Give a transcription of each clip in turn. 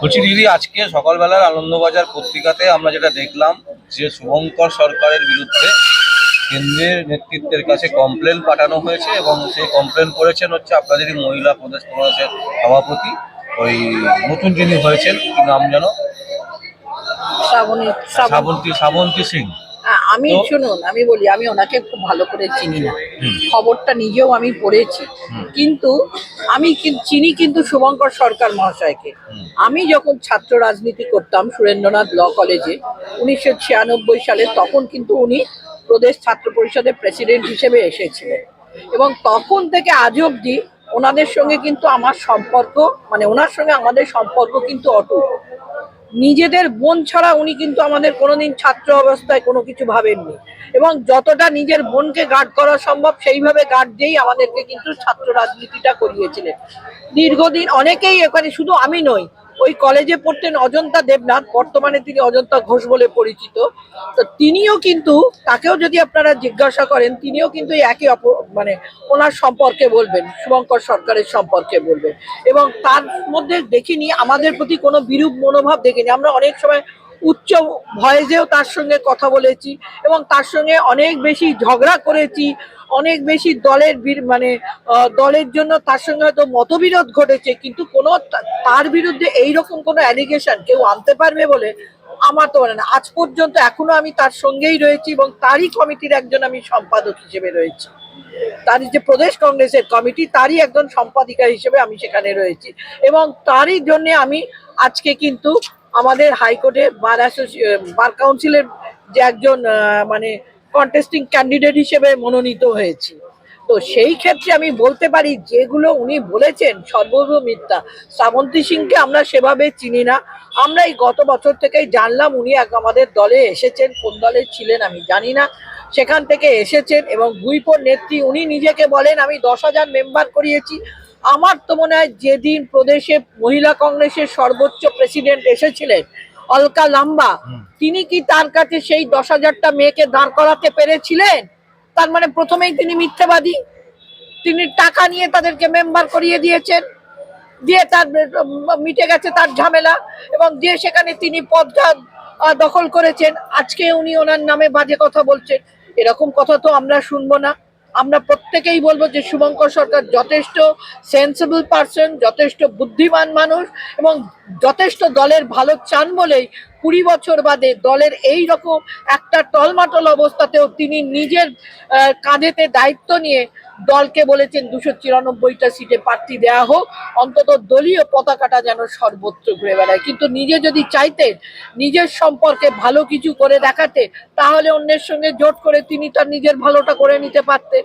বলছি দিদি আজকে সকালবেলার আনন্দবাজার পত্রিকাতে আমরা যেটা দেখলাম যে শুভঙ্কর সরকারের বিরুদ্ধে কেন্দ্রের নেতৃত্বের কাছে কমপ্লেন পাঠানো হয়েছে এবং সেই কমপ্লেন করেছেন হচ্ছে আপনাদেরই মহিলা প্রদেশ কংগ্রেসের সভাপতি ওই নতুন যিনি হয়েছেন কি নাম যেন? শ্রাবন্তী শ্রাবন্তী সিং। আমি শুনুন আমি বলি আমি ওনাকে খুব ভালো করে চিনি না। খবরটা নিজেও আমি পড়েছি। কিন্তু আমি কি- চিনি কিন্তু শুভঙ্কর সরকার মহাশয়কে। আমি যখন ছাত্র রাজনীতি করতাম সুরেন্দ্রনাথ ল কলেজে উনিশশো ছিয়ানব্বই সালে তখন কিন্তু উনি প্রদেশ ছাত্র পরিষদের প্রেসিডেন্ট হিসেবে এসেছিলেন। এবং তখন থেকে আজ অবধি ওনাদের সঙ্গে কিন্তু আমার সম্পর্ক মানে ওনার সঙ্গে আমাদের সম্পর্ক কিন্তু অটুট। নিজেদের বোন ছাড়া উনি কিন্তু আমাদের কোনোদিন ছাত্র অবস্থায় কোনো কিছু ভাবেননি। এবং যতটা নিজের বোনকে গার্ড করা সম্ভব, সেইভাবে গার্ড দিয়েই আমাদেরকে কিন্তু ছাত্র রাজনীতিটা করিয়েছিলেন। দীর্ঘদিন অনেকেই এখানে শুধু আমি নই ওই কলেজে পড়তেন অজন্তা দেবনাথ, বর্তমানে তিনি অজন্তা ঘোষ বলে পরিচিত। তো তিনিও কিন্তু, তাকেও যদি আপনারা জিজ্ঞাসা করেন, তিনিও কিন্তু একই অপ মানে ওনার সম্পর্কে বলবেন, শুভঙ্কর সরকারের সম্পর্কে বলবেন। এবং তার মধ্যে দেখিনি, আমাদের প্রতি কোনো বিরূপ মনোভাব দেখিনি। আমরা অনেক সময় উচ্চ ভয়েসেও তার সঙ্গে কথা বলেছি এবং তার সঙ্গে অনেক বেশি ঝগড়া করেছি, অনেক বেশি দলের মানে দলের জন্য তার সঙ্গে হয়তো মতবিরোধ ঘটেছে, কিন্তু কোনো তার বিরুদ্ধে এইরকম কোনো অ্যালিগেশন কেউ আনতে পারবে বলে আমার তো মনে না। আজ পর্যন্ত এখনও আমি তার সঙ্গেই রয়েছি এবং তারই কমিটির একজন আমি সম্পাদক হিসেবে রয়েছি। তারই যে প্রদেশ কংগ্রেসের কমিটি, তারই একজন সম্পাদিকা হিসেবে আমি সেখানে রয়েছি এবং তারই জন্য আমি আজকে কিন্তু আমাদের হাইকোর্টে বার বার কাউন্সিলের যে একজন মানে কন্টেস্টিং ক্যান্ডিডেট হিসেবে মনোনীত হয়েছি। তো সেই ক্ষেত্রে আমি বলতে পারি, যেগুলো উনি বলেছেন সর্বৈব মিথ্যা। শ্রাবন্তী সিংকে আমরা সেভাবে চিনি না। আমরা এই গত বছর থেকেই জানলাম উনি এক আমাদের দলে এসেছেন, কোন দলে ছিলেন আমি জানি না। সেখান থেকে এসেছেন এবং ভুইপোর নেত্রী উনি নিজেকে বলেন, আমি দশ হাজার মেম্বার করিয়েছি। আমার তো মনে হয় যেদিন প্রদেশে মহিলা কংগ্রেসের সর্বোচ্চ প্রেসিডেন্ট এসেছিলেন অলকা লাম্বা তিনি কি তার কাছে সেই দশ হাজারটা মেয়েকে দাঁড় করাতে পেরেছিলেন? তার মানে প্রথমেই তিনি মিথ্যাবাদী। তিনি টাকা নিয়ে তাদেরকে মেম্বার করিয়ে দিয়েছেন। দিয়ে তার মিটে গেছে তার ঝামেলা এবং দিয়ে সেখানে তিনি পদটা দখল করেছেন। আজকে উনি ওনার নামে বাজে কথা বলছেন। এরকম কথা তো আমরা শুনব না। আমরা প্রত্যেকেই বলব যে শুভঙ্কর সরকার যথেষ্ট সেন্সিবল পার্সন যথেষ্ট বুদ্ধিমান মানুষ এবং যথেষ্ট দলের ভালো চান বলেই কুড়ি বছর বাদে দলের এই রকম একটা টলমাটল অবস্থাতেও তিনি নিজের কাঁধেতে দায়িত্ব নিয়ে দলকে বলেছেন দুশো চিরানব্বইটা সিটে প্রার্থী দেওয়া হোক, অন্তত দলীয় পতাকাটা যেন সর্বত্র ঘুরে বেড়ায়। কিন্তু নিজে যদি চাইতেন, নিজের সম্পর্কে ভালো কিছু করে দেখাতে, তাহলে অন্যের সঙ্গে জোট করে তিনি তার নিজের ভালোটা করে নিতে পারতেন।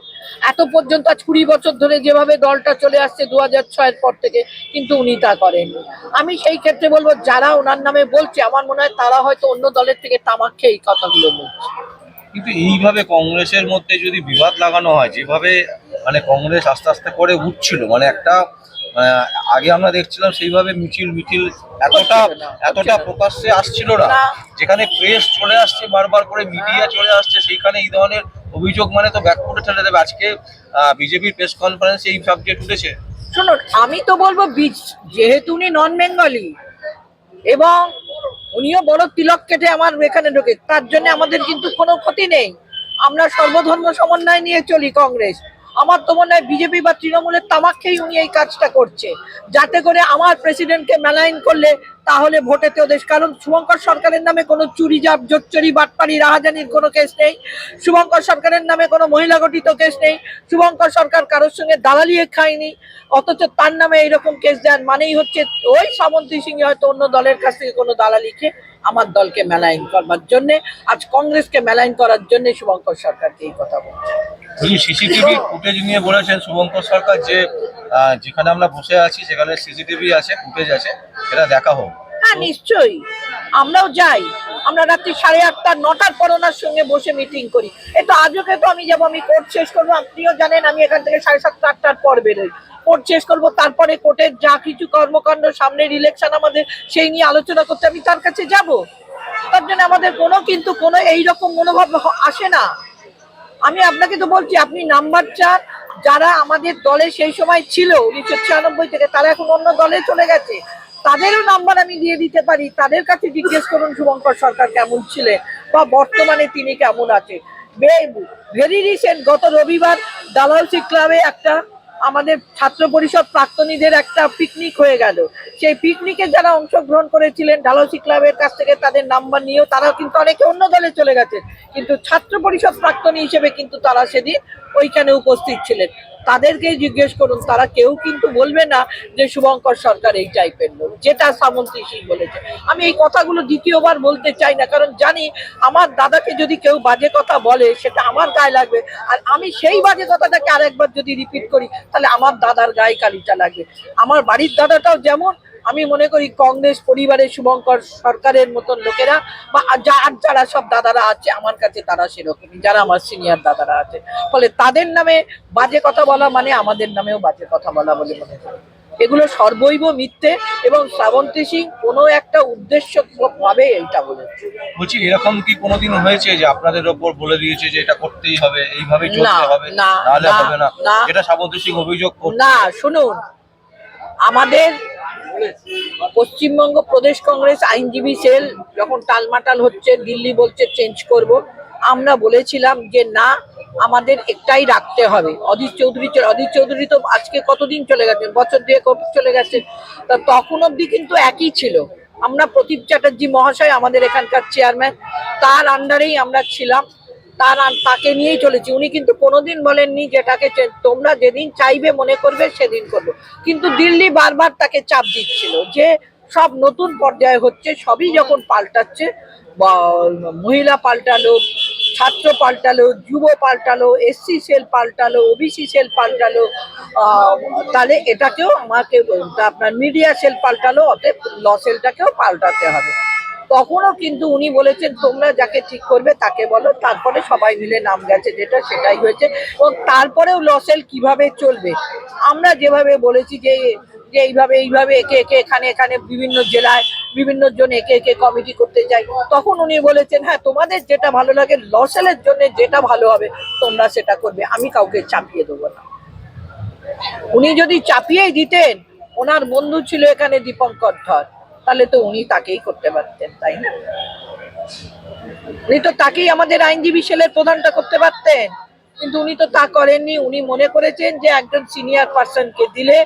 এত পর্যন্ত আজ কুড়ি বছর ধরে যেভাবে দলটা চলে আসছে দু হাজার ছয়ের পর থেকে, কিন্তু উনি তা করেননি। আমি সেই ক্ষেত্রে বলব, যারা ওনার নামে বলছে, আমার মনে হয় তারা হয়তো অন্য দলের থেকে তামাক খেয়ে এই কথাগুলো বলছে। কিন্তু এইভাবে কংগ্রেসের মধ্যে যদি বিবাদ লাগানো হয় যেভাবে মানে কংগ্রেস আস্তে আস্তে করে উঠছিল মানে একটা আগে আমরা দেখছিলাম সেইভাবে মিছিল মিছিল এতটা এতটা প্রকাশ্যে আসছিল না। যেখানে প্রেস চলে আসছে বারবার করে মিডিয়া চলে আসছে সেইখানে এই ধরনের অভিযোগ মানে তো ব্যাকফুটে ঠেলে দেবে। আজকে বিজেপির প্রেস কনফারেন্সে এই সাবজেক্ট উঠেছে। শুনুন আমি তো বলব বীজ যেহেতু উনি নন বেঙ্গলি এবং উনিও বড় তিলক কেটে আমার এখানে ঢোকে। তার জন্য আমাদের কিন্তু কোনো ক্ষতি নেই। আমরা সর্বধর্ম সমন্বয় নিয়ে চলি কংগ্রেস। আমার তো মনে হয় বিজেপি বা তৃণমূলের তামাক খেয়েই উনি এই কাজটা করছে। যাতে করে আমার প্রেসিডেন্টকে মেলাইন করলে তাহলে ভোটেতে ওদের কারণ শুভঙ্কর সরকারের নামে কোনো চুরি জাপ জোচ্চুরি বাটপাড়ি, রাহাজানির কোনো কেস নেই। শুভঙ্কর সরকারের নামে কোনো মহিলা গঠিত কেস নেই। শুভঙ্কর সরকার কারোর সঙ্গে দালালিয়ে খায়নি, অথচ তার নামে এইরকম কেস দেন মানেই হচ্ছে ওই সামন্তী সিং হয়তো অন্য দলের কাছ থেকে কোনো দালালি খেয়ে আমার দলকে মেলাইন করবার জন্য আজ কংগ্রেসকে মেলাইন করার জন্য শুভঙ্কর সরকারকে এই কথা বলছে। উনি সিসিটিভি ফুটেজ নিয়ে বলেছেন শুভঙ্কর সরকার যে যেখানে আমরা বসে আছি সেখানে সিসিটিভি আছে ফুটেজ আছে সেটা দেখা হোক। হ্যাঁ নিশ্চয়ই। আমরাও যাই। আমরা রাত্রি সাড়ে আটটা নটার পর ওনার সঙ্গে বসে মিটিং করি। এটা আজকে তো আমি যাব আমি কোর্ট শেষ করব আপনিও জানেন আমি এখান থেকে সাড়ে সাতটা আটটার পর বেরোই। কোর্ট শেষ করব, তারপরে কোর্টের যা কিছু কর্মকাণ্ড সামনের ইলেকশন আমাদের সেই নিয়ে আলোচনা করতে আমি তার কাছে যাব। তার জন্য আমাদের কোনো কিন্তু কোনো এইরকম মনোভাব আসে না। আমি আপনাকে তো বলছি, আপনি নাম্বার চান যারা আমাদের দলে সেই সময় ছিল, উনিশশো ছিয়ানব্বই থেকে, তারা এখন অন্য দলে চলে গেছে। তাদেরও নাম্বার আমি দিয়ে দিতে পারি। তাদের কাছে জিজ্ঞেস করুন, শুভঙ্কর সরকার কেমন ছিলেন বা বর্তমানে তিনি কেমন আছে ভেরি রিসেন্ট গত রবিবার ডালহৌসি ক্লাবে একটা আমাদের ছাত্র পরিষদ প্রাক্তনীদের একটা পিকনিক হয়ে গেল। সেই পিকনিকে যারা অংশগ্রহণ করেছিলেন ঢালসি ক্লাবের কাছ থেকে তাদের নাম্বার নিয়েও তারাও কিন্তু অনেকে অন্য দলে চলে গেছে কিন্তু ছাত্র পরিষদ প্রাক্তনী হিসেবে কিন্তু তারা সেদিন ওইখানে উপস্থিত ছিলেন। তাদেরকেই জিজ্ঞেস করুন, তারা কেউ কিন্তু বলবে না যে শুভঙ্কর সরকার এই টাইপের লোক, যেটা সামন্তী সিং বলেছে। আমি এই কথাগুলো দ্বিতীয়বার বলতে চাই না, কারণ জানি আমার দাদাকে যদি কেউ বাজে কথা বলে, সেটা আমার গায়ে লাগবে। আর আমি সেই বাজে কথাটাকে আরেকবার যদি রিপিট করি, তাহলে আমার দাদার গায়ে কালিটা লাগবে। আমার বাড়ির দাদাটাও যেমন আমি মনে করি কংগ্রেস পরিবারের শুভঙ্কর সরকারের মতন লোকেরা বা যা আর যারা সব দাদারা আছে আমার কাছে তারা সেরকমই যারা আমার সিনিয়র দাদারা আছে। ফলে তাদের নামে বাজে কথা বলা মানে আমাদের নামেও বাজে কথা বলা বলে মনে করি। এগুলো সর্বৈব মিথ্যে এবং শ্রাবন্তী সিং কোনো একটা উদ্দেশ্য ভাবে এইটা বলেছে বলছি এরকম কি কোনোদিন হয়েছে যে আপনাদের ওপর বলে দিয়েছে যে এটা করতেই হবে এইভাবেই চলতে হবে? না, না। এটা সাবন্তী সিং অভিযোগ না শুনুন আমাদের পশ্চিমবঙ্গ প্রদেশ কংগ্রেস আইনজীবী সেল যখন টালমাটাল হচ্ছে, দিল্লি বলছে চেঞ্জ করব। আমরা বলেছিলাম যে, না, আমাদের একটাই রাখতে হবে। অধীর চৌধুরী অধীর চৌধুরী তো আজকে কতদিন চলে গেছেন? বছর দিয়ে চলে গেছে তা তখন অবধি কিন্তু একই ছিল। আমরা প্রদীপ চ্যাটার্জি মহাশয়, আমাদের এখানকার চেয়ারম্যান তার আন্ডারেই আমরা ছিলাম। তার তাকে নিয়েই চলেছি। উনি কিন্তু কোনোদিন বলেননি যেটাকে তোমরা যেদিন চাইবে মনে করবে সেদিন করব। কিন্তু দিল্লি বারবার তাকে চাপ দিচ্ছিল যে সব নতুন পর্যায়ে হচ্ছে, সবই যখন পাল্টাচ্ছে মহিলা পাল্টালো, ছাত্র পাল্টালো, যুব পাল্টালো, এসসি সেল পাল্টালো, ওবিসি সেল পাল্টালো তাহলে এটাকেও আমাকে আপনার মিডিয়া সেল পাল্টালো, অতএব ল সেলটাকেও পাল্টাতে হবে। তখনও কিন্তু উনি বলেছেন, তোমরা যাকে ঠিক করবে তাকে বলো। তারপরে সবাই মিলে নাম গেছে, যেটা সেটাই হয়েছে। এবং তারপরেও লসেল কীভাবে চলবে? আমরা যেভাবে বলেছি যে যে এইভাবে এইভাবে একে একে, এখানে এখানে বিভিন্ন জেলায় বিভিন্ন জন একে একে কমিটি করতে যাই তখন উনি বলেছেন হ্যাঁ তোমাদের যেটা ভালো লাগে, লসেলের জন্য যেটা ভালো হবে, তোমরা সেটা করবে। আমি কাউকে চাপিয়ে দেবো না। উনি যদি চাপিয়েই দিতেন, ওনার বন্ধু ছিল এখানে দীপঙ্কর ধর। তাহলে তো উনি তাকেই করতে পারতেন, তাই না? উনি তো তাকেই আমাদের আইনজীবী সেলের প্রধানটা করতে পারতেন। কিন্তু উনি তো তা করেননি। উনি মনে করেছেন যে একজন সিনিয়র পার্সনকে দিলে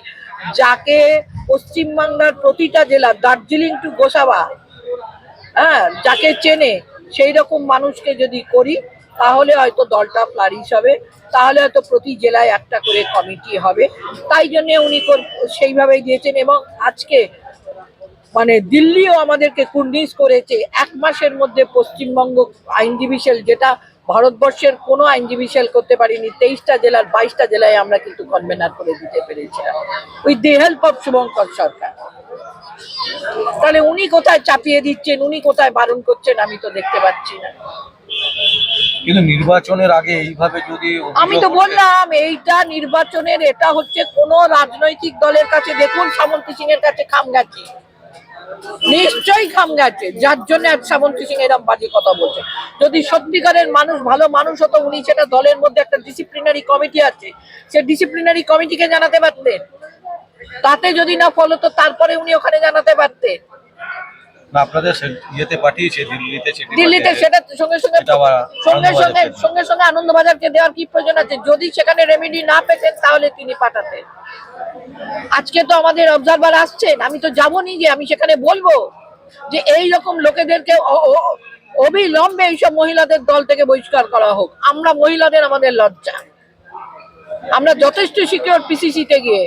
যাকে পশ্চিমবাংলার প্রতিটা জেলা, দার্জিলিং টু গোসাবা হ্যাঁ যাকে চেনে সেই রকম মানুষকে যদি করি, তাহলে হয়তো দলটা ফ্লারিশ হবে। তাহলে হয়তো প্রতি জেলায় একটা করে কমিটি হবে। তাই জন্যে উনি সেইভাবেই দিয়েছেন এবং আজকে মানে দিল্লিও আমাদেরকে কুর্নিশ করেছে। এক মাসের মধ্যে পশ্চিমবঙ্গ আইনজীবী সেল যেটা ভারতবর্ষের কোনো আইনজীবী সেল করতে পারিনি তেইশটা জেলার বাইশটা জেলায় আমরা কিন্তু কনভেনার করে দিতে পেরেছিলাম। With the help of Shubhankar Sarkar. তাহলে উনি কোথায় চাপিয়ে দিচ্ছেন উনি কোথায় বারণ করছেন আমি তো দেখতে পাচ্ছি না। কিন্তু নির্বাচনের আগে এইভাবে যদি আমি তো বললাম এইটা নির্বাচনের এটা হচ্ছে কোন রাজনৈতিক দলের কাছে দেখুন সামন্তী সিং এর কাছে নিশ্চয়ই খাম গেছে, যার জন্য আজ সামন্তী সিং এরকম বাজে কথা বলছে। যদি সত্যিকারের মানুষ, ভালো মানুষ হতো, উনি সেটা দলের মধ্যে একটা ডিসিপ্লিনারি কমিটি আছে। সে ডিসিপ্লিনারি কমিটিকে জানাতে পারতেন? তাতে যদি না ফলো তো তারপরে উনি ওখানে জানাতে পারতেন। না আপনাদের ইয়েতে পাঠিয়েছে দিল্লিতে চিঠি দিল্লিতে সেটা সঙ্গে সঙ্গে সঙ্গে সঙ্গে সঙ্গে সঙ্গে আনন্দবাজারকে দেওয়ার কি প্রয়োজন আছে? যদি সেখানে রেমেডি না পেতেন তাহলে তিনি পাঠাতেন। আজকে তো আমাদের অবজারভার আসছেন। আমি তো যাবনি যে আমি সেখানে বলব যে এই রকম লোকেদেরকে অবিলম্বে এইসব মহিলাদের দল থেকে বহিষ্কার করা হোক। আমরা মহিলাদের আমাদের লজ্জা। আমরা যথেষ্ট সিকিউর পিসিসিতে গিয়ে।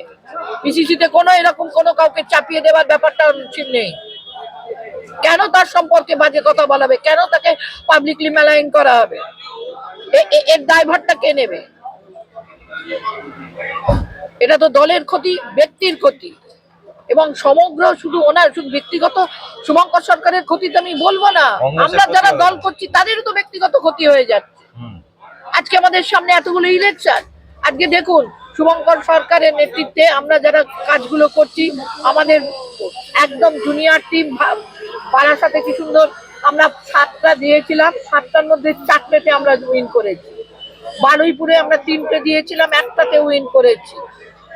পিসিসিতে কোনো এরকম কোনো কাউকে চাপিয়ে দেওয়ার ব্যাপারটা নেই। কেন তার সম্পর্কে বাজে কথা বলা হবে? কেন তাকে পাবলিকলি মেলাইন করা হবে? এর দায়ভারটা কে নেবে? এটা তো দলের ক্ষতি ব্যক্তির ক্ষতি। এবং সমগ্র শুধু ওনার শুধু ব্যক্তিগত শুভঙ্কর সরকারের ক্ষতি তো আমি বলব না। আমরা যারা দল করছি তাদেরও তো ব্যক্তিগত ক্ষতি হয়ে যাচ্ছে। আজকে আমাদের সামনে এতগুলো ইলেকশন আজকে দেখুন শুভঙ্কর সরকারের নেতৃত্বে আমরা যারা কাজগুলো করছি আমাদের একদম জুনিয়র টিম পাড়ার সাথে কি সুন্দর আমরা সাতটা দিয়েছিলাম, সাতটার মধ্যে চারটেতে আমরা উইন করেছি। বারুইপুরে আমরা তিনটে দিয়েছিলাম একটাতে উইন করেছি।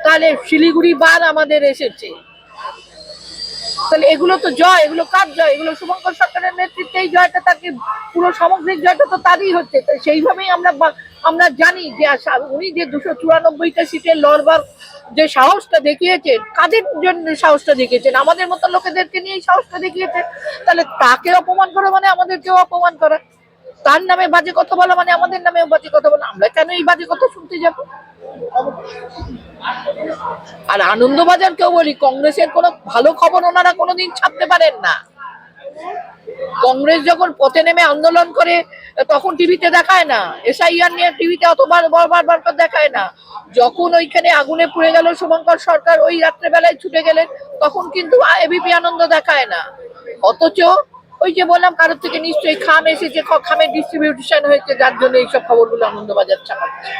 তাহলে শিলিগুড়ি বার আমাদের এসেছে। তাহলে এগুলো তো জয়, এগুলো কার জয়? এগুলো শুভঙ্কর সরকারের নেতৃত্বে এই জয়টা তাকে, পুরো সামগ্রিক জয়টা তো তারই হচ্ছে। সেইভাবেই আমরা আমরা জানি যে উনি যে দুশো চুরানব্বইটা সিটে লড়বার যে সাহসটা দেখিয়েছেন কাদের জন্য সাহসটা দেখিয়েছেন? আমাদের মতো লোকেদেরকে নিয়ে সাহসটা দেখিয়েছেন? তাহলে তাকে অপমান করা মানে আমাদেরকেও অপমান করা। তার নামে বাজে কথা বলা মানে আমাদের নামেও বাজে কথা বলা। আমরা কেন এই বাজে কথা শুনতে যাব? আর আনন্দবাজার কেউ বলি, কংগ্রেসের কোনো ভালো খবর ওনারা কোনোদিন ছাপতে পারেন না। কংগ্রেস যখন পথে নেমে আন্দোলন করে তখন টিভিতে দেখায় না। এসআইআর নিয়ে টিভিতে অতবার বারবার বারবার দেখায় না। যখন ওইখানে আগুনে পুড়ে গেল শুভঙ্কর সরকার ওই রাত্রেবেলায় ছুটে গেলেন তখন কিন্তু এবিপি আনন্দ দেখায় না। অথচ ওই যে বললাম কারোর থেকে নিশ্চয়ই খাম এসেছে খ- খামের ডিস্ট্রিবিউশন হয়েছে যার জন্য এইসব খবরগুলো আনন্দবাজার ছাপাচ্ছে।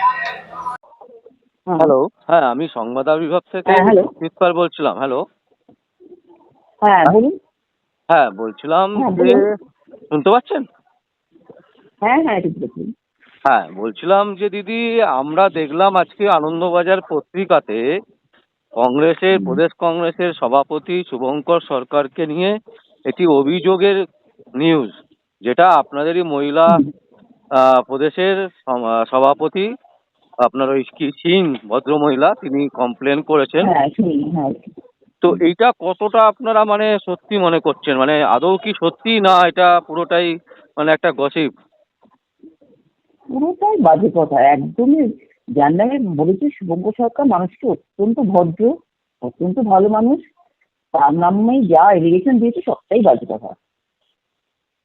হ্যালো হ্যাঁ আমি সংবাদ বিভাগ থেকে হ্যাঁ, বলছিলাম। হ্যালো হ্যাঁ বলুন। হ্যাঁ বলছিলাম হ্যাঁ, যে শুনতে পাচ্ছেন? হ্যাঁ হ্যাঁ হ্যাঁ বলছিলাম যে দিদি আমরা দেখলাম আজকে আনন্দবাজার পত্রিকাতে কংগ্রেসের প্রদেশ কংগ্রেসের সভাপতি শুভঙ্কর সরকারকে নিয়ে একটি অভিযোগের নিউজ যেটা আপনাদেরই মহিলা প্রদেশের সভাপতি আপনার ওই কি সিং ভদ্রমহিলা তিনি কমপ্লেন করেছেন। হ্যাঁ। তো এইটা কতটা আপনারা মানে সত্যি মনে করছেন? মানে আদৌ কি সত্যি না এটা পুরোটাই মানে একটা গসিপ? পুরোটাই বাজে কথা, একদমই। যার বলেছে শুভঙ্কর সরকার মানুষকে অত্যন্ত ভদ্র, অত্যন্ত ভালো মানুষ। তার নামেই যা এলিগেশন দিয়েছে, সবটাই বাজে কথা।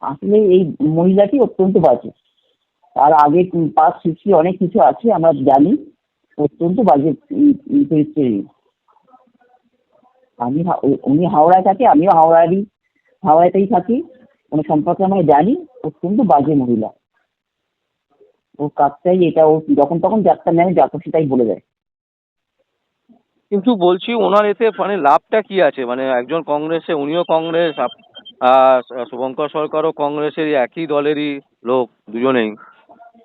আসলে এই মহিলাটি অত্যন্ত বাজে। তার আগে পাঁচ সিক্সটি অনেক কিছু আছে, আমরা জানি। অত্যন্ত বাজে চরিত্রের। আমি উনি হাওড়ায় থাকে আমিও হাওড়ারই হাওড়াতেই থাকি। কোনো সম্পর্কে আমরা জানি অত্যন্ত বাজে মহিলা। ও কাজটাই এটা ও যখন তখন যাত্রা নেয় যা খুশি তাই বলে দেয়। কিন্তু বলছি ওনার এতে মানে লাভটা কি আছে? মানে একজন কংগ্রেসে উনিও কংগ্রেস শুভঙ্কর সরকারও কংগ্রেসের একই দলেরই লোক দুজনেই।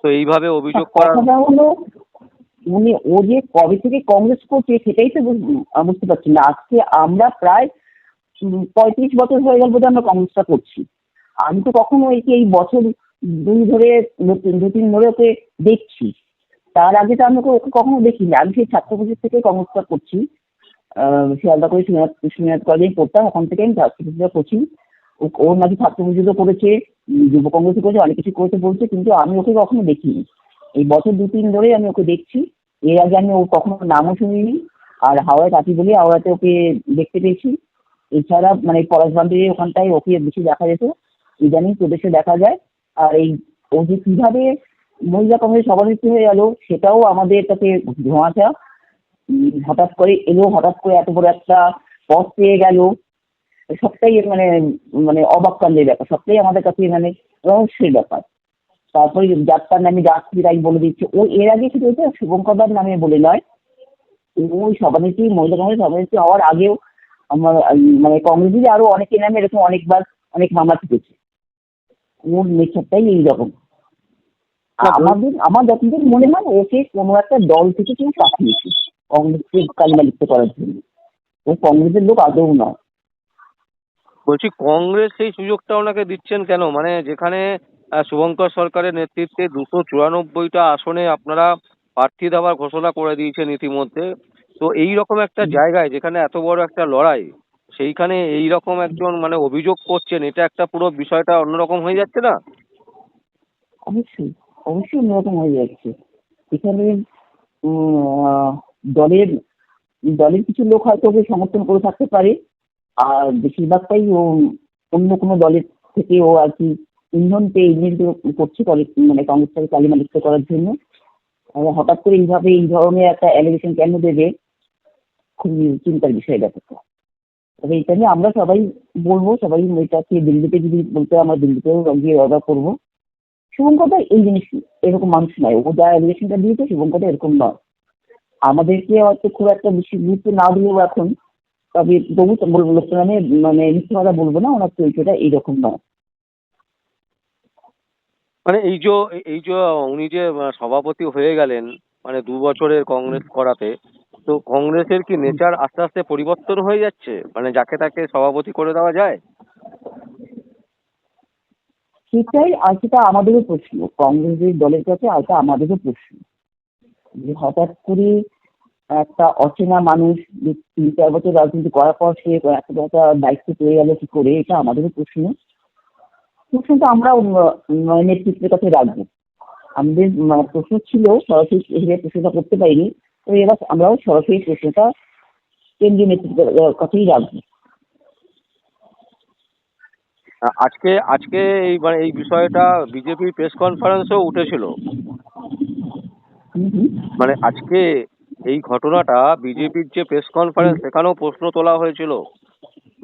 তো এইভাবে অভিযোগ হলো উনি ও যে কবে থেকে কংগ্রেস করছে সেটাই তো বুঝ- বুঝতে পারছি না। আজকে আমরা প্রায় পঁয়ত্রিশ বছর হয়ে গেল বোধহয় আমরা কংগ্রেসটা করছি। আমি তো কখনো একে এই বছর দুই ধরে, দু- তিন ধরে ওকে দেখছি। তার আগে তো আমি ওকে কখনো দেখিনি। আমি সেই ছাত্র পরিষদ থেকে কংগ্রেসটা করছি। শিয়ালদা করে শ্রীনাথ কলেজে পড়তাম। ওখান থেকে আমি ছাত্র পরিষদটা করছি ওর নাকি ছাত্র পরিষদও করেছে, যুব কংগ্রেসও করেছে, অনেক কিছু করেছে বলছে, কিন্তু আমি ওকে কখনো দেখিনি। এই বছর দু তিন ধরে আমি ওকে দেখছি। এর আগে আমি ও কখনো নামও শুনিনি। আর হাওড়ায় থাকি বলে হাওড়াতে ওকে দেখতে পেয়েছি। এছাড়া মানে পলাশবান্ধের ওখানটায় ওকে বেশি দেখা যেত। ইদানিং প্রদেশে দেখা যায়। আর এই ও যে কীভাবে মহিলা কংগ্রেস সভানেত্রী হয়ে গেল, সেটাও আমাদের কাছে ধোঁয়াচা হঠাৎ করে এলো, হঠাৎ করে এত বড় একটা পথ পেয়ে গেল। সবটাই মানে মানে অবাক কাণ্ডের ব্যাপার, সবটাই আমাদের কাছে মানে রহস্যের ব্যাপার। তারপরে যাত্রার নামে যাত্রী তাই বলে দিচ্ছে। ও এর আগে কি হয়েছে? শুভঙ্করদার নামে বলে নয়। ওই সভানেত্রী মহিলা কংগ্রেস সভানেত্রী হওয়ার আগেও আমার মানে কংগ্রেসের আরও অনেকের নামে এরকম অনেকবার অনেক মামলা থেকেছে ওর নেচারটাই এইরকম আর আমাদের আমার যতদূর মনে হয় ওকে কোনো একটা দল থেকে কেউ পাঠিয়েছে কংগ্রেসকে কালিমা লিপ্ত করার জন্য। ও কংগ্রেসের লোক আদৌ নয়। বলছি কংগ্রেস সেই সুযোগটা ওনাকে দিচ্ছেন কেন? মানে যেখানে শুভঙ্কর সরকারের নেতৃত্বে দুশো চুরানব্বইটা আসনে আপনারা প্রার্থী দেওয়ার ঘোষণা করে দিয়েছেন ইতিমধ্যে। তো এই রকম একটা জায়গায় যেখানে এত বড় একটা লড়াই সেইখানে এই রকম একজন মানে অভিযোগ করছেন এটা একটা পুরো বিষয়টা অন্যরকম হয়ে যাচ্ছে না? অবশ্যই অবশ্যই অন্যরকম হয়ে যাচ্ছে। এখানে দলের দলের কিছু লোক হয়তো ওকে সমর্থন করে থাকতে পারে আর বেশিরভাগটাই ও অন্য কোনো দলের থেকে ও আর কি ইন্ধন পেয়ে ইংরেজি করছে মানে কংগ্রেসটাকে কালিমা করার জন্য। হঠাৎ করে এইভাবে এই ধরনের একটা অ্যালিগেশন কেন দেবে? খুবই চিন্তার বিষয় ব্যাপারটা। তবে এটা নিয়ে আমরা সবাই বলব, সবাই এটাকে দিল্লিতে যদি বলতে আমরা দিল্লিতেও গিয়ে অর্ডার করব। শুভঙ্করদা এই জিনিস এরকম মানুষ নয়। ও যা রিলেশনটা দিয়েছে, শুভঙ্করদা এরকম নয়। আমাদেরকে হয়তো খুব একটা বেশি গুরুত্ব না দিলেও এখন তবে তবু বলব লোকটা মানে মানে মিথ্যে কথা বলব না, ওনার চরিত্রটা এইরকম নয়। মানে এই যে এই যে উনি যে সভাপতি হয়ে গেলেন মানে দু বছরের কংগ্রেস করাতে, তো কংগ্রেসের কি নেচার আস্তে আস্তে পরিবর্তন হয়ে যাচ্ছে? মানে যাকে তাকে সভাপতি করে দেওয়া যায়? সেটাই সেটা আমাদেরও প্রশ্ন। কংগ্রেসের দলের কাছে এটা আমাদেরও প্রশ্ন। যে হঠাৎ করে একটা অচেনা মানুষ তিন চার বছর রাজনীতি করার পর সে একটা দায়িত্ব পেয়ে গেল কি করে, এটা আমাদেরও প্রশ্ন। প্রশ্নটা আমরা নেতৃত্বের কাছে রাখব আমাদের উম, প্রশ্ন ছিল সরাসরি প্রশ্নটা করতে পারিনি। তো এবার আমরাও সরাসরি প্রশ্নটা কেন্দ্রীয় নেতৃত্বের কাছেই রাখব। আজকে আজকে এই মানে এই বিষয়টা বিজেপির প্রেস কনফারেন্সেও উঠেছিল। মানে আজকে এই ঘটনাটা বিজেপির যে প্রেস কনফারেন্স সেখানেও প্রশ্ন তোলা হয়েছিল।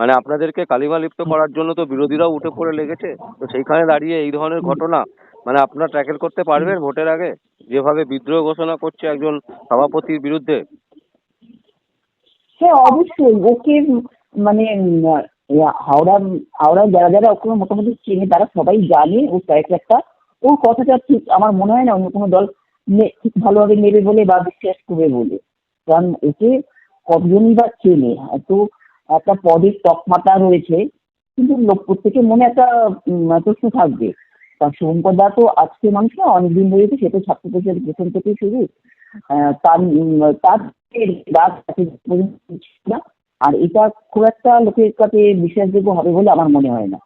মানে আপনাদেরকে কালিমা লিপ্ত করার জন্য তো বিরোধীরাও উঠে পড়ে লেগেছে। তো সেইখানে দাঁড়িয়ে এই ধরনের ঘটনা মানে আপনারা ট্যাকেল করতে পারবেন ভোটের আগে? যেভাবে বিদ্রোহ ঘোষণা করছে একজন সভাপতির বিরুদ্ধে? হ্যাঁ অবশ্যই। ওকে মানে হাওড়া হাওড়া যারা যারা ওকে মোটামুটি চেনে তারা সবাই জানে ও ক্যারেক্টারটা ওর কথাটা ঠিক আমার মনে হয় না অন্য কোনো দল ঠিক ভালোভাবে নেবে বলে বা বিশ্বাস করবে বলে। কারণ ওকে কতজনই বা চেনে তো একটা পদের তকমাতা রয়েছে, কিন্তু লোক, প্রত্যেকের মনে একটা প্রশ্ন থাকবে। কারণ শুভঙ্কর দা তো আজকে মানুষ না, অনেকদিন ধরে সে তো ছাত্র পরিষদ প্রথম থেকেই শুরু। তার তার। আর এটা খুব একটা লোকের কাছে বিশ্বাসযোগ্য হবে বলে আমার মনে হয় না।